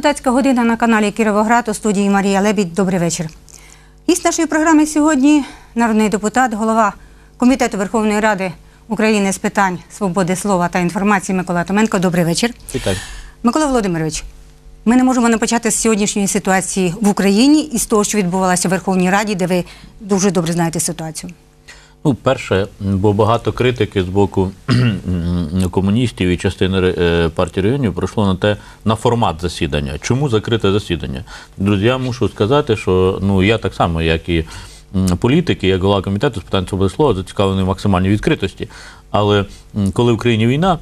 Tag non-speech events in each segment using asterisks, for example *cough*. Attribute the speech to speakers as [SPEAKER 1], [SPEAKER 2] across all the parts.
[SPEAKER 1] Депутатська година на каналі Кіровоград у студії Марія Лебідь. Добрий вечір. Гість нашої програми сьогодні народний депутат, голова Комітету Верховної Ради України з питань свободи слова та інформації Микола Томенко. Добрий вечір.
[SPEAKER 2] Вітаю.
[SPEAKER 1] Микола Володимирович, ми не можемо не почати з сьогоднішньої ситуації в Україні і з того, що відбувалося в Верховній Раді, де ви дуже добре знаєте ситуацію.
[SPEAKER 2] Ну, перше, бо багато критики з боку *clears throat* комуністів і частини е, партії регіонів пройшло на те на формат засідання. Чому закрите засідання? Друзі, я мушу сказати, що ну я так само, як і політики, як голова комітету з питань свободи слова, зацікавлений в максимальній відкритості. Але коли в країні війна,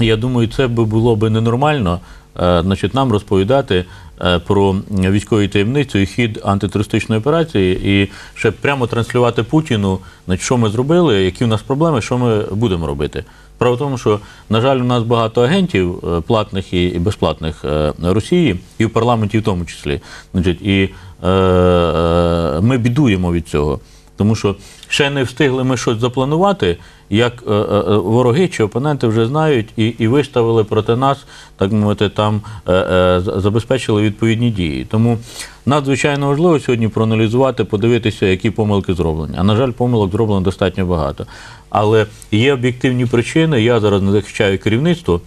[SPEAKER 2] я думаю, це було би ненормально. е, Значить, нам розповідати про військові таємницю і хід антитерористичної операції, і ще прямо транслювати Путіну, що ми зробили, які в нас проблеми, що ми будемо робити. Справа в тому, що, на жаль, у нас багато агентів е, платних і безплатних е, Росії, і в парламенті в тому числі. Значить, і е, е, ми бідуємо від цього. Тому що ще не встигли ми щось запланувати, як е, е, вороги чи опоненти вже знають і, і виставили проти нас, так мовити, там е, е, забезпечили відповідні дії. Тому надзвичайно важливо сьогодні проаналізувати, подивитися, які помилки зроблені. А на жаль, помилок зроблено достатньо багато. Але є об'єктивні причини. Я зараз не захищаю керівництво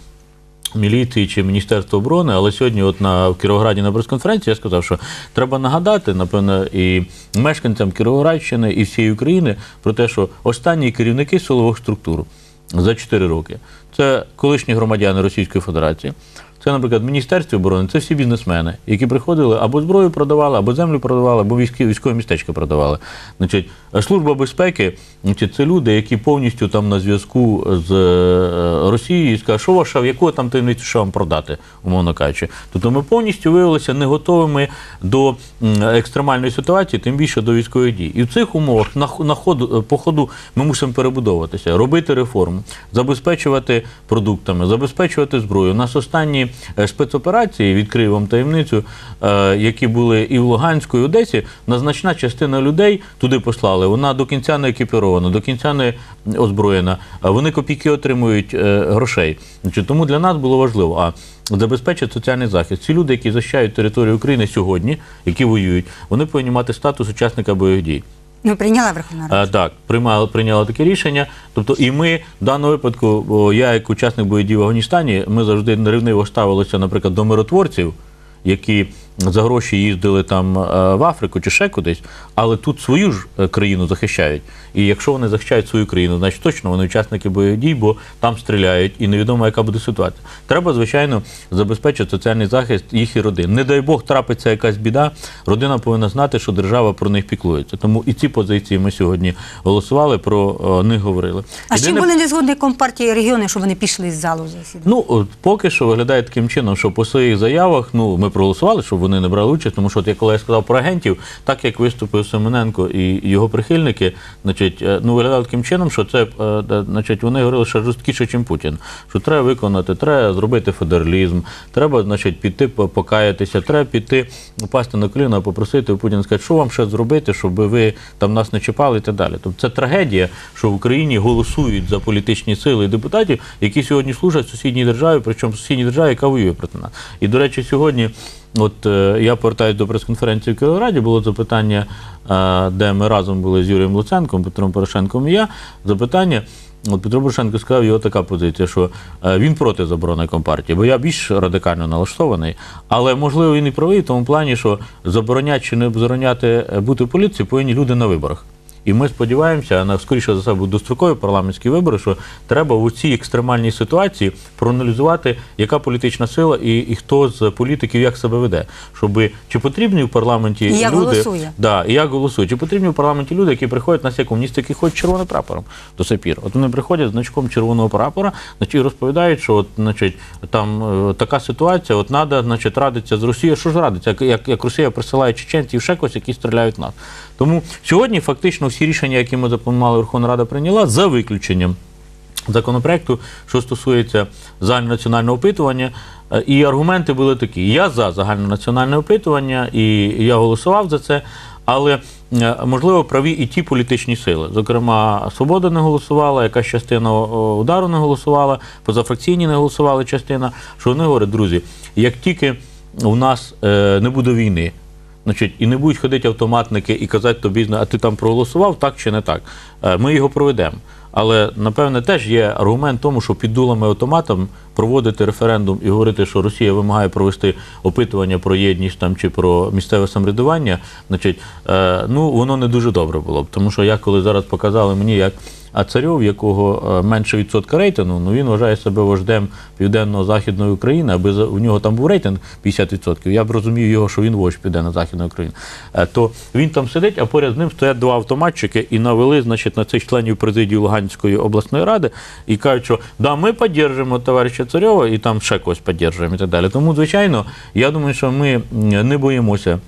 [SPEAKER 2] міліції чи Міністерства оборони, але сьогодні, от на в Кіровограді на прес-конференції, я сказав, що треба нагадати, напевно, і мешканцям Кіровоградщини і всієї України про те, що останні керівники силових структур за 4 роки це колишні громадяни Російської Федерації. Це, наприклад, Міністерство оборони, це всі бізнесмени, які приходили або зброю продавали, або землю продавали, або військові, військові містечка продавали. Значить, служба безпеки значить, це люди, які повністю там на зв'язку з е, Росією і скажуть, що ваша, яку там таємницю що вам продати, умовно кажучи. Тобто ми повністю виявилися не готовими до екстремальної ситуації, тим більше до військових дій. І в цих умовах на, на ходу, по ходу ми мусимо перебудовуватися, робити реформу, забезпечувати продуктами, забезпечувати зброю. У нас останні е, спецоперації, відкрию вам таємницю, е, які були і в Луганську, і Одесі, на значна частина людей туди послали. Вона до кінця не екіпірована, до кінця не озброєна. Вони копійки отримують е, грошей. Тому для нас було важливо. А Забезпечити соціальний захист. Ці люди, які захищають територію України сьогодні, які воюють, вони повинні мати статус учасника бойових дій.
[SPEAKER 1] Ну, прийняла Верховна Рада.
[SPEAKER 2] А, так, приймала, прийняла таке рішення. Тобто, і ми в даному випадку, о, я як учасник бойових дій в Афганістані, ми завжди нерівниво ставилися, наприклад, до миротворців, які за гроші їздили там е, в Африку чи ще кудись, але тут свою ж е, країну захищають. І якщо вони захищають свою країну, значить точно вони учасники бойових дій, бо там стріляють, і невідомо, яка буде ситуація. Треба, звичайно, забезпечити соціальний захист їх і родин. Не дай Бог трапиться якась біда, родина повинна знати, що держава про них піклується. Тому і ці позиції ми сьогодні голосували, про е, них говорили.
[SPEAKER 1] А з чим
[SPEAKER 2] Єдине-
[SPEAKER 1] були не згодні компартії регіони, що вони пішли з залу засідання?
[SPEAKER 2] Ну, поки що виглядає таким чином, що по своїх заявах ну ми проголосували, щоб вони не брали участь, тому що от, я коли я сказав про агентів, так як виступив Семененко і його прихильники, значить, е, ну виглядало таким чином, що це е, значить, вони говорили, що жорсткіше, ніж Путін. Що треба виконати, треба зробити федералізм, треба, значить, піти по- покаятися, треба піти упасти на коліна, попросити у Путіна сказати, що вам ще зробити, щоб ви там нас не чіпали і так далі. Тобто це трагедія, що в Україні голосують за політичні сили і депутатів, які сьогодні служать сусідній державі, причому сусідній державі, яка воює проти нас. І до речі, сьогодні, от е, я повертаюся до прес-конференції в Кіровограді, було запитання, е, де ми разом були з Юрієм Луценком, Петром Порошенком і я. Запитання. От Петро Порошенко сказав, його така позиція, що е, він проти заборони компартії, бо я більш радикально налаштований. Але можливо він і правий в тому плані, що забороняти чи не забороняти е, бути в політиці повинні люди на виборах. І ми сподіваємося, на скоріше за будуть дострокові парламентські вибори, що треба в цій екстремальній ситуації проаналізувати, яка політична сила і, і хто з політиків як себе веде. Щоб чи потрібні в парламенті
[SPEAKER 1] І як
[SPEAKER 2] люди,
[SPEAKER 1] голосує.
[SPEAKER 2] Да, і як голосують. Чи потрібні в парламенті люди, які приходять на як комуністи, які ходять червоним прапором до сих пір. От вони приходять з значком червоного прапора, значить, і розповідають, що от, значить, там е, така ситуація, от треба, значить, радитися з Росією. Що ж радиться? Як, як, як Росія присилає чеченців ще когось, які стріляють в нас. Тому сьогодні фактично всі рішення, які ми запланували, Верховна Рада прийняла, за виключенням законопроекту, що стосується загальнонаціонального опитування. Е, І аргументи були такі: я за загальнонаціональне опитування, і я голосував за це. Але е, можливо праві і ті політичні сили. Зокрема, Свобода не голосувала, якась частина удару не голосувала, позафракційні не голосували частина. Що вони говорять, друзі, як тільки у нас е, не буде війни. Значить, і не будуть ходити автоматники і казати тобі, а ти там проголосував, так чи не так. Е, Ми його проведемо. Але напевне теж є аргумент тому, що під дулами автоматом проводити референдум і говорити, що Росія вимагає провести опитування про єдність там чи про місцеве самоврядування, значить, е, ну воно не дуже добре було б. Тому що я коли зараз показали мені, як а царьов, якого е, менше відсотка рейтингу, ну він вважає себе вождем південно-західної України, аби у нього там був рейтинг 50%, я б розумів його, що він вождь південно-західної України. Е, То він там сидить, а поряд з ним стоять два автоматчики і навели, значить, на цих членів президії Луганської обласної ради і кажуть, що да, ми підтримуємо товариша Царьова і там ще когось підтримуємо і так далі. Тому, звичайно, я думаю, що ми не боїмося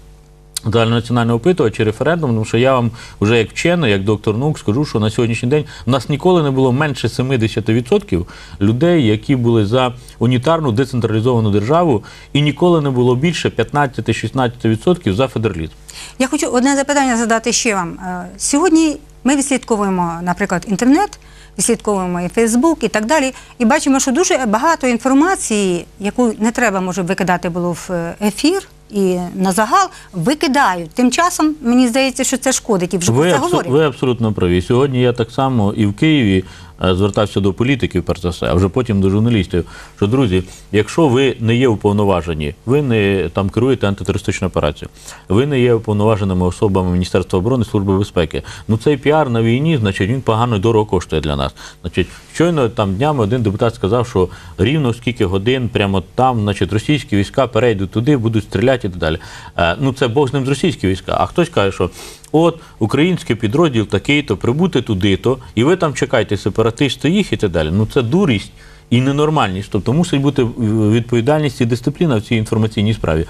[SPEAKER 2] загальнонаціонального опитування чи референдум, тому що я вам вже як вчений, як доктор наук, скажу, що на сьогоднішній день у нас ніколи не було менше 70% людей, які були за унітарну децентралізовану державу, і ніколи не було більше 15-16% за федералізм.
[SPEAKER 1] Я хочу одне запитання задати ще вам. Е, Сьогодні ми відслідковуємо, наприклад, інтернет, відслідковуємо і Фейсбук і так далі, і бачимо, що дуже багато інформації, яку не треба може викидати було в е, ефір. І на загал викидають. Тим часом мені здається, що це шкодить і вже про
[SPEAKER 2] Ви,
[SPEAKER 1] це
[SPEAKER 2] абсо-
[SPEAKER 1] говорять.
[SPEAKER 2] ви абсолютно праві. Сьогодні я так само і в Києві звертався до політиків, перш за все, а вже потім до журналістів. Що друзі, якщо ви не є уповноважені, ви не там керуєте антитерористичною операцією, ви не є уповноваженими особами Міністерства оборони Служби безпеки. Ну цей піар на війні, значить, він погано і дорого коштує для нас. Значить, щойно там днями один депутат сказав, що рівно скільки годин прямо там, значить, російські війська перейдуть туди, будуть стріляти і так далі. Е, ну це Бог з ним з російські війська. А хтось каже, що от український підрозділ такий-то, прибути туди-то, і ви там чекаєте сепаратисти їх і так далі. Ну це дурість. І ненормальність, тобто мусить бути е, відповідальність і дисципліна в цій інформаційній справі.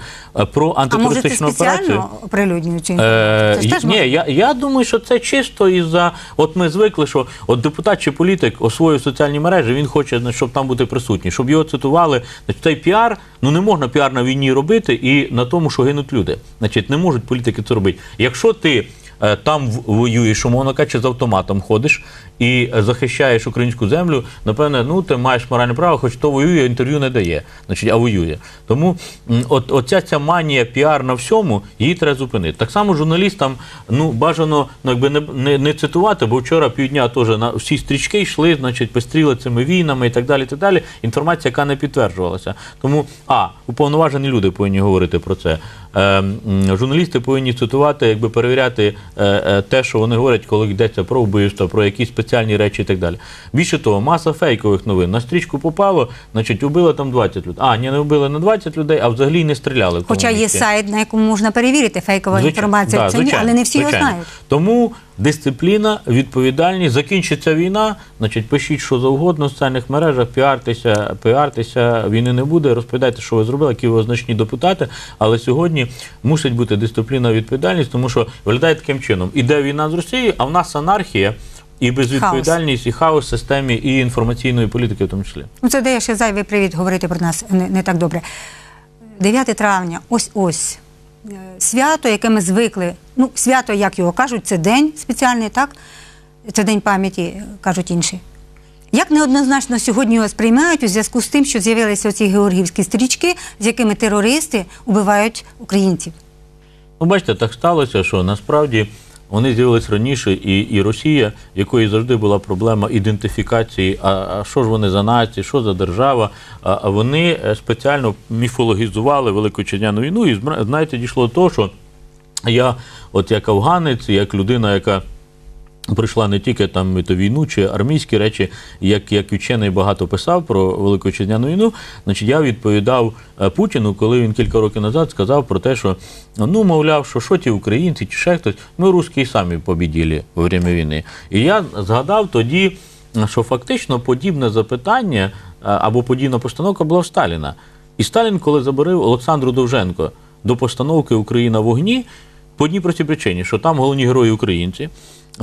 [SPEAKER 2] Про
[SPEAKER 1] А може
[SPEAKER 2] операцію.
[SPEAKER 1] спеціально оприлюднюють цю
[SPEAKER 2] Е,
[SPEAKER 1] інформацію?
[SPEAKER 2] Ні, я, я думаю, що це чисто із-за. От ми звикли, що от депутат чи політик освоює соціальні мережі, він хоче, щоб там бути присутній, щоб його цитували. Значить, цей піар, ну не можна піар на війні робити і на тому, що гинуть люди. Значить, не можуть політики це робити. Якщо ти е, там воюєш, умовно кажучи, з автоматом ходиш і захищаєш українську землю, напевне, ну ти маєш моральне право, хоч хто воює, інтерв'ю не дає, значить, а воює. Тому от оця ця манія піар на всьому, її треба зупинити. Так само журналістам ну бажано ну, якби не, не, не цитувати, бо вчора півдня теж на всі стрічки йшли, значить, пестріли цими війнами і так далі. Так далі. Інформація, яка не підтверджувалася. Тому а уповноважені люди повинні говорити про це. Е, журналісти повинні цитувати, якби перевіряти е, е, те, що вони говорять, коли йдеться про вбивство, про якісь спеціальні речі і так далі. Більше того, маса фейкових новин. На стрічку попало, значить, убили там 20 людей. А, ні, не вбили не 20 людей, а взагалі не стріляли. в
[SPEAKER 1] Хоча є
[SPEAKER 2] місці.
[SPEAKER 1] сайт, на якому можна перевірити фейкова
[SPEAKER 2] Звичайно,
[SPEAKER 1] інформація
[SPEAKER 2] да,
[SPEAKER 1] цьому,
[SPEAKER 2] звичайно,
[SPEAKER 1] але не всі його знають.
[SPEAKER 2] Тому дисципліна, відповідальність, закінчиться війна, значить, пишіть що завгодно в соціальних мережах, піартеся, піартеся, війни не буде, розповідайте, що ви зробили, які ви значні депутати. Але сьогодні мусить бути дисципліна, відповідальність, тому що виглядає таким чином: іде війна з Росією, а в нас анархія. І безвідповідальність, і хаос в системі, і інформаційної політики в тому числі.
[SPEAKER 1] Ну, це дає ще зайвий привід говорити про нас не, не так добре. 9 травня, ось ось. Е, Свято, яке ми звикли. Ну, свято, як його кажуть, це день спеціальний, так? Це день пам'яті, е, кажуть інші. Як неоднозначно сьогодні його сприймають у зв'язку з тим, що з'явилися оці георгіївські стрічки, з якими терористи убивають українців?
[SPEAKER 2] Ну, бачите, так сталося, що насправді вони з'явились раніше, і, і Росія, якої завжди була проблема ідентифікації, а, а що ж вони за нації, що за держава. А, а вони е, спеціально міфологізували Велику Вітчизняну війну, і зна- знаєте, дійшло до того, що я, от як афганець, як людина, яка прийшла не тільки там то війну чи армійські речі, як, як вчений багато писав про Велику Вітчизняну війну, значить я відповідав е, Путіну, коли він кілька років назад сказав про те, що ну, мовляв, що що ті українці чи ще хтось, ми русські самі побіділи во время війни. І я згадав тоді, що фактично подібне запитання е, або подібна постановка була в Сталіна. І Сталін, коли заборив Олександру Довженко до постановки Україна в вогні, по одній простій причині, що там головні герої українці,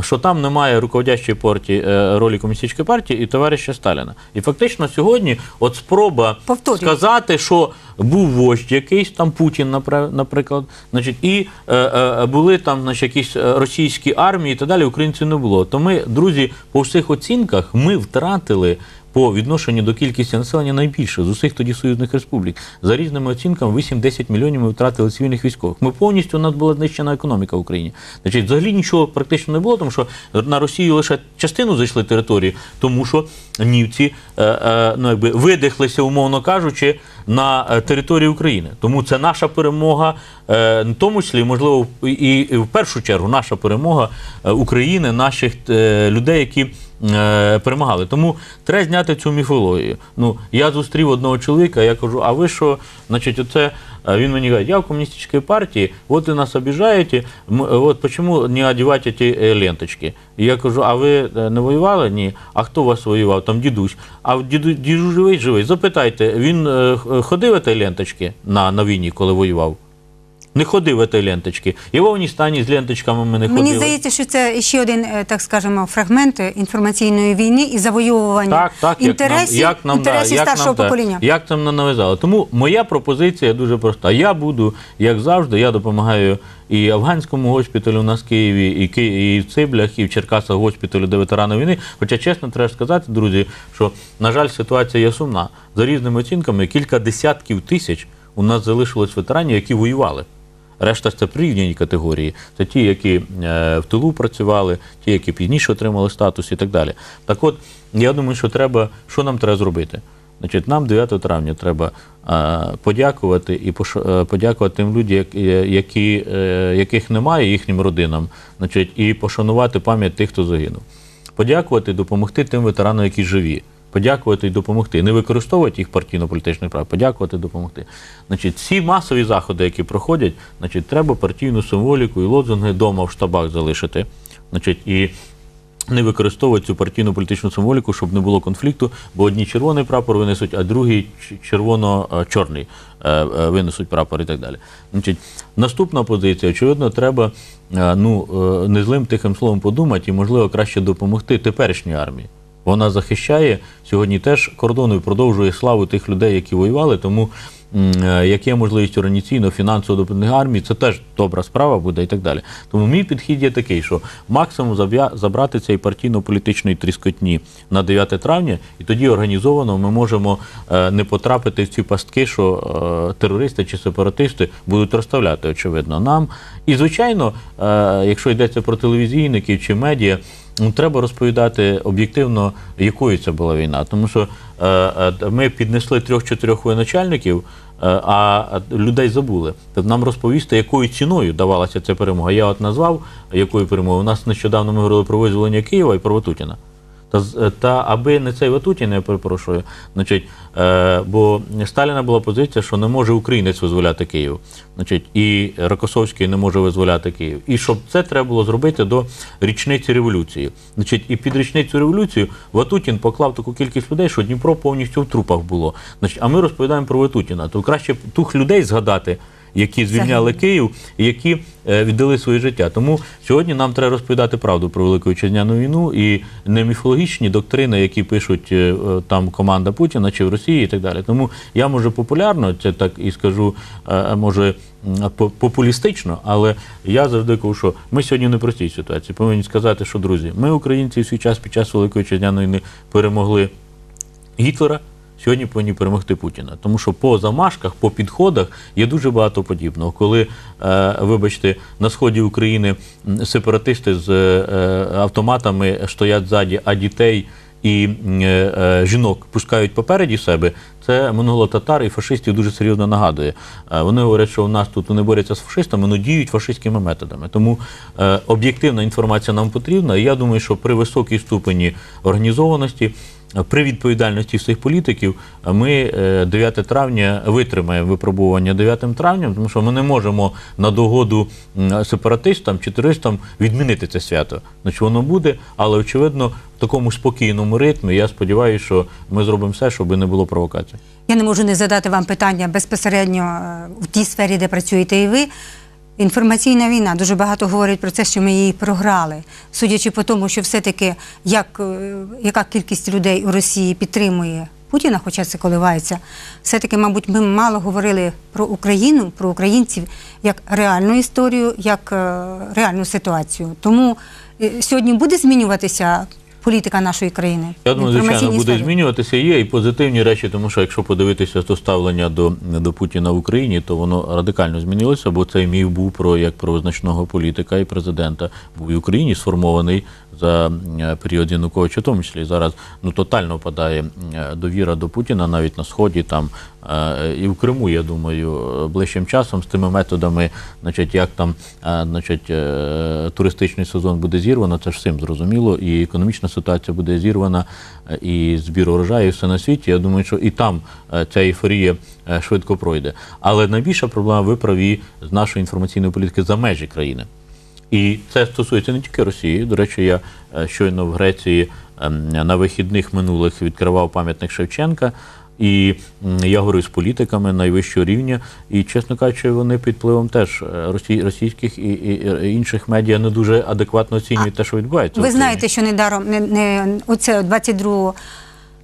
[SPEAKER 2] що там немає руководящої партії, е, ролі комуністичної партії і товариша Сталіна. І фактично сьогодні от спроба
[SPEAKER 1] Повторюю.
[SPEAKER 2] сказати, що був вождь якийсь, там Путін, наприклад, значить, і е, е, були там значить, якісь е, російські армії і так далі, українців не було. То ми, друзі, по всіх оцінках ми втратили по відношенню до кількості населення найбільше з усіх тоді союзних республік. За різними оцінками 8-10 мільйонів ми втратили цивільних військових. Ми повністю у нас була знищена економіка в Україні. Значить, взагалі нічого практично не було, тому що на Росію лише частину зайшли території, тому що німці е, е, ну, якби видихлися, умовно кажучи, на е, території України. Тому це наша перемога, в тому числі, можливо, і, і в першу чергу наша перемога України, наших людей, які е, перемагали. Тому треба зняти цю міфологію. Ну, я зустрів одного чоловіка, я кажу, а ви що, значить, оце. Він мені каже, я в комуністичній партії, от ви нас обіжаєте, м- от почему не одягати ці е, ленточки? І я кажу, а ви е, не воювали? Ні. А хто вас воював? Там дідусь. А діду, діду живий, живий. Запитайте, він е, ходив ці ленточки на, на війні, коли воював? Не ходив в ці ленточки. І в Афганістані з ленточками ми не ходили.
[SPEAKER 1] Мені здається, що це ще один, е, так скажемо, фрагмент е, інформаційної війни і завоювання
[SPEAKER 2] Так, так,
[SPEAKER 1] інтересів,
[SPEAKER 2] як нам, як нам, да,
[SPEAKER 1] інтересів
[SPEAKER 2] як
[SPEAKER 1] старшого
[SPEAKER 2] нам, да,
[SPEAKER 1] покоління.
[SPEAKER 2] Як нам нав'язали. Тому моя пропозиція дуже проста. Я буду, як завжди, я допомагаю і афганському госпіталю у нас в Києві, і, Ки- і в Циблях, і в Черкасах госпіталю, де ветерани війни. Хоча, чесно, треба сказати, друзі, що, на жаль, ситуація є сумна. За різними оцінками, кілька десятків тисяч у нас залишилось ветеранів, які воювали. Решта це прирівняні категорії. Це ті, які е, в тилу працювали, ті, які пізніше отримали статус і так далі. Так от, я думаю, що треба, що нам треба зробити? Значить, нам 9 травня треба е, подякувати і е, подякувати тим людям, які, яких немає, їхнім родинам, значить, і пошанувати пам'ять тих, хто загинув. Подякувати допомогти тим ветеранам, які живі. Подякувати і допомогти. Не використовувати їх партійно-політичних прав, подякувати і допомогти. Значить, всі масові заходи, які проходять, значить, треба партійну символіку і лозунги вдома в штабах залишити. Значить, і не використовувати цю партійну політичну символіку, щоб не було конфлікту, бо одні червоний прапор винесуть, а другі червоно-чорний е, е, винесуть прапор і так далі. Значить, наступна позиція, очевидно, треба е, ну, не злим тихим словом подумати і, можливо, краще допомогти теперішній армії. Вона захищає сьогодні теж кордону і продовжує славу тих людей, які воювали. Тому е, як є можливість організаційно, фінансово допомогти армії, це теж добра справа буде і так далі. Тому мій підхід є такий, що максимум забрати цей партійно-політичної тріскотні на 9 травня, і тоді організовано ми можемо е, не потрапити в ці пастки, що е, терористи чи сепаратисти будуть розставляти, очевидно, нам. І звичайно, якщо йдеться про телевізійників чи медіа. Ну, треба розповідати об'єктивно, якою це була війна. Тому що е, е, ми піднесли трьох-чотирьох воєначальників, е, а людей забули. Тобто нам розповісти, якою ціною давалася ця перемога. Я от назвав якою перемогою. У нас нещодавно ми говорили про визволення Києва і про Ватутіна. Та, е, та аби не цей Ватутін, я перепрошую, значить, е, бо Сталіна була позиція, що не може українець визволяти Київ. Значить, і Рокосовський не може визволяти Київ. І щоб це треба було зробити до річниці революції. Значить, і під річницю революції Ватутін поклав таку кількість людей, що Дніпро повністю в трупах було. Значить, а ми розповідаємо про Ватутіна. То краще б тих людей згадати, які звільняли Київ, і які е, віддали своє життя. Тому сьогодні нам треба розповідати правду про велику вітчизняну війну і не міфологічні доктрини, які пишуть е, е, там команда Путіна чи в Росії, і так далі. Тому я може популярно це так і скажу, може по- популістично, але я завжди кажу, що ми сьогодні в непростій ситуації. Повинні сказати, що друзі, ми, українці, в свій час під час великої вітчизняної війни перемогли Гітлера. Сьогодні повинні перемогти Путіна, тому що по замашках, по підходах є дуже багато подібного. Коли, е, вибачте, на сході України сепаратисти з е, автоматами стоять ззаді, а дітей і е, жінок пускають попереді себе, це монголо-татар і фашистів дуже серйозно нагадує. Вони говорять, що у нас тут вони борються з фашистами, але діють фашистськими методами. Тому об'єктивна інформація нам потрібна. І я думаю, що при високій ступені організованості. При відповідальності всіх політиків ми е, 9 травня витримаємо випробування 9 травня, тому що ми не можемо на догоду сепаратистам чи терористам відмінити це свято. Значить, воно буде, але очевидно в такому спокійному ритмі. Я сподіваюся, що ми зробимо все, щоб не було провокацій.
[SPEAKER 1] Я не можу не задати вам питання безпосередньо е, в тій сфері, де працюєте і ви. Інформаційна війна дуже багато говорять про це, що ми її програли. Судячи по тому, що все-таки як, е, яка кількість людей у Росії підтримує Путіна, хоча це коливається, все-таки, мабуть, ми мало говорили про Україну, про українців як реальну історію, як е, реальну ситуацію. Тому е, сьогодні буде змінюватися політика нашої країни.
[SPEAKER 2] Я думаю, звичайно, буде
[SPEAKER 1] сфері?
[SPEAKER 2] змінюватися. Є і позитивні речі, тому що якщо подивитися то ставлення до, до Путіна в Україні, то воно радикально змінилося, бо цей міф був про як про визначного політика і президента був і в Україні сформований за е, період Януковича, в тому числі зараз ну тотально падає е, довіра до Путіна навіть на сході там е, і в Криму. Я думаю, ближчим часом з тими методами, значить, як там значить, туристичний сезон буде зірвано, це ж всім зрозуміло, і економічна ситуація буде зірвана, е, і збір урожаю, і все на світі. Я думаю, що і там е, ця ейфорія е, швидко пройде. Але найбільша проблема ви праві з нашої інформаційної політики за межі країни. І це стосується не тільки Росії. До речі, я щойно в Греції на вихідних минулих відкривав пам'ятник Шевченка. І я говорю з політиками найвищого рівня, і, чесно кажучи, вони під впливом теж е, росій- російських і, і, і інших медіа не дуже адекватно оцінюють те, що відбувається.
[SPEAKER 1] Ви знаєте, що недаром не, не оце 22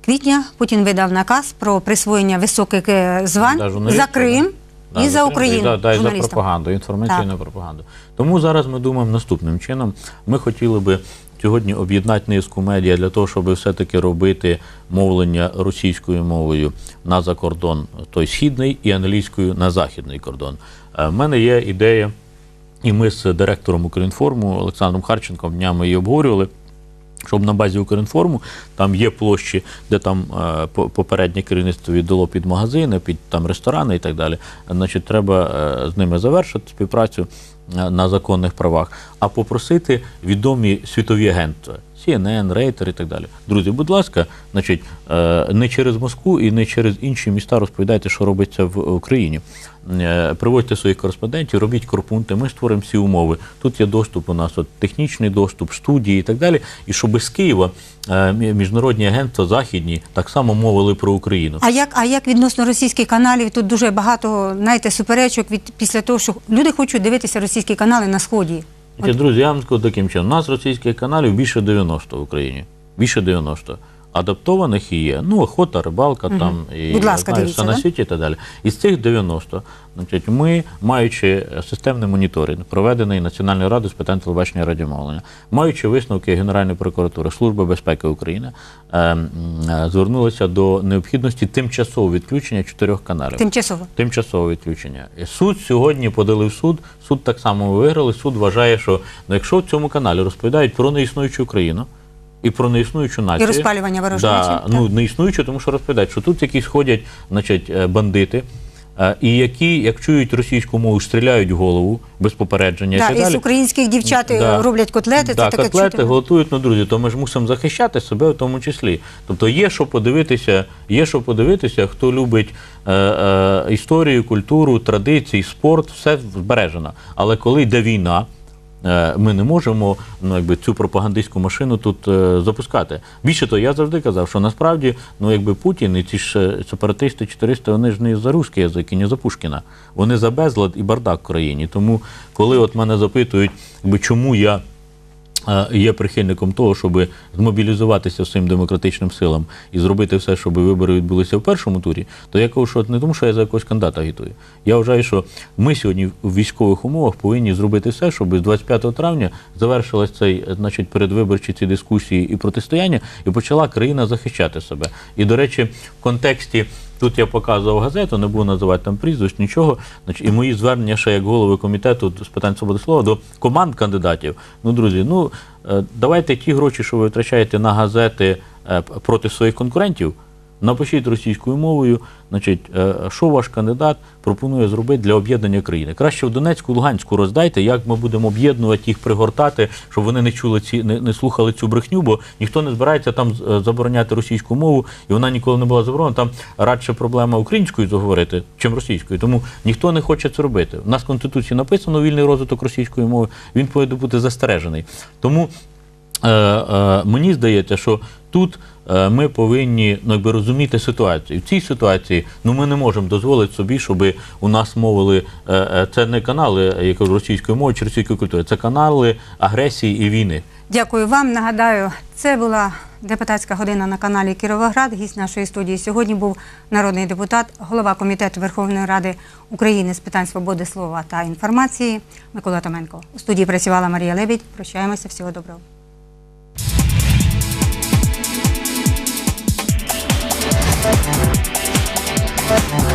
[SPEAKER 1] квітня Путін видав наказ про присвоєння високих е, звань за Крим
[SPEAKER 2] да.
[SPEAKER 1] і за Україну.
[SPEAKER 2] і Да, і за пропаганду, інформаційну пропаганду. Тому зараз ми думаємо наступним чином. Ми хотіли би сьогодні об'єднати низку медіа для того, щоб все-таки робити мовлення російською мовою на закордон, той східний, і англійською на західний кордон. Е, В мене є ідея, і ми з директором Укрінформу Олександром Харченком днями її обговорювали. Щоб на базі Укрінформу там є площі, де там е, по- попереднє керівництво віддало під магазини, під там ресторани і так далі. Значить, треба е, з ними завершити співпрацю е, на законних правах, а попросити відомі світові агентства. CNN, Рейтер і так далі. Друзі, будь ласка, значить, е, не через Москву і не через інші міста розповідайте, що робиться в Україні. Е, Приводьте своїх кореспондентів, робіть корпункти, ми створимо всі умови. Тут є доступ у нас, от, технічний доступ, студії і так далі. І щоб з Києва е, міжнародні агентства західні так само мовили про Україну.
[SPEAKER 1] А як, а як відносно російських каналів? Тут дуже багато знаєте, суперечок від після того, що люди хочуть дивитися російські канали на сході.
[SPEAKER 2] Значить, друзі, я таким чином. У нас російських каналів більше 90 в Україні. Більше 90. Адаптованих і є. Ну, охота, рибалка, там і
[SPEAKER 1] Будь ласка,
[SPEAKER 2] знаю,
[SPEAKER 1] дивіться,
[SPEAKER 2] все на
[SPEAKER 1] да?
[SPEAKER 2] світі і так далі. Із цих 90, значить, ми, маючи системний моніторинг, проведений Національною радою з питань телебачення і радіомовлення, маючи висновки Генеральної прокуратури, Служби безпеки України, е, е, звернулися до необхідності тимчасового відключення чотирьох каналів.
[SPEAKER 1] Тимчасово.
[SPEAKER 2] Тимчасове відключення. Суд сьогодні подали в суд. Суд так само виграли. Суд вважає, що ну, якщо в цьому каналі розповідають про неіснуючу Україну і про неіснуючу націю.
[SPEAKER 1] розпалювання ворожої
[SPEAKER 2] да, ну, неіснуючу, тому що розповідають, що тут якісь ходять значить, е, бандити. е, І які, як чують російську мову, стріляють в голову без попередження
[SPEAKER 1] Да,
[SPEAKER 2] і далі.
[SPEAKER 1] українських дівчат е,
[SPEAKER 2] Да.
[SPEAKER 1] роблять котлети.
[SPEAKER 2] Да,
[SPEAKER 1] це таке
[SPEAKER 2] котлети
[SPEAKER 1] чути.
[SPEAKER 2] готують, ну друзі, то ми ж мусимо захищати себе в тому числі. Тобто є що подивитися, є що подивитися, хто любить е, е, історію, культуру, традиції, спорт, все збережено. Але коли йде війна, ми не можемо ну, якби, цю пропагандистську машину тут е, запускати. Більше того, я завжди казав, що насправді ну, якби Путін і ці ж е, сепаратисти, чотиристи, вони ж не за русський язик і не за Пушкіна. Вони за безлад і бардак в країні. Тому, коли от мене запитують, якби, чому я е, є прихильником того, щоб змобілізуватися всім демократичним силам і зробити все, щоб вибори відбулися в першому турі, то я кажу, що не тому, що я за якогось кандидата агітую. Я вважаю, що ми сьогодні в військових умовах повинні зробити все, щоб з 25 травня завершилась цей, е, значить, передвиборчі ці дискусії і протистояння, і почала країна захищати себе. І, до речі, в контексті. Тут я показував газету, не буду називати там прізвищ, нічого. І мої звернення ще як голови комітету з питань свободи слова до команд кандидатів. Ну, друзі, ну е, давайте ті гроші, що ви витрачаєте на газети е, проти своїх конкурентів, напишіть російською мовою, значить, е, що ваш кандидат пропонує зробити для об'єднання країни. Краще в Донецьку, Луганську роздайте, як ми будемо об'єднувати їх, пригортати, щоб вони не чули ці, не, не слухали цю брехню, бо ніхто не збирається там е, забороняти російську мову, і вона ніколи не була заборонена. Там радше проблема українською заговорити, чим російською. Тому ніхто не хоче це робити. У нас в Конституції написано вільний розвиток російської мови, він повинен бути застережений. Тому е, е, мені здається, що тут ми повинні ну, якби, розуміти ситуацію. В цій ситуації ну, ми не можемо дозволити собі, щоб у нас мовили е, е, це не канали я кажу, російської мови чи російської культури, це канали агресії і війни.
[SPEAKER 1] Дякую вам. Нагадаю, це була депутатська година на каналі Кіровоград. Гість нашої студії сьогодні був народний депутат, голова комітету Верховної Ради України з питань свободи слова та інформації Микола Томенко. У студії працювала Марія Лебідь. Прощаємося. Всього доброго. Thank